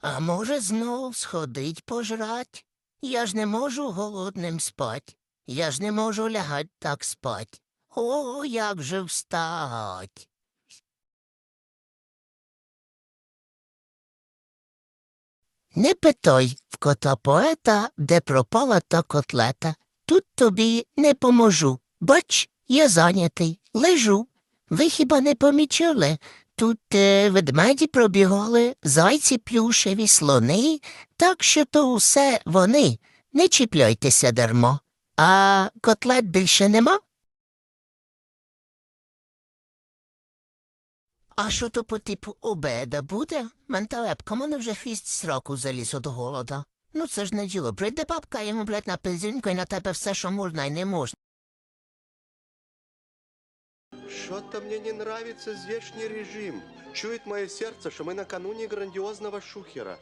А може, знов сходить пожрать? Я ж не можу голодним спать. Я ж не можу лягать так спать. О, як же встать. Не питай в кота поета, де пропала та котлета. Тут тобі не поможу. Бач, я зайнятий, лежу. Ви хіба не помічали? Тут е, ведмеді пробігали, зайці плюшеві, слони, так що то усе вони. Не чіпляйтеся дармо. А котлет більше нема? А що то по типу обеда буде? Менталепка, мене вже фіст сроку заліз від голода. Ну це ж не діло. Прийде бабка йому, блядь, на пензінку і на тебе все, що можна і не можна. Что-то мне не нравится здешний режим. Чует мое сердце, что мы накануне грандиозного шухера.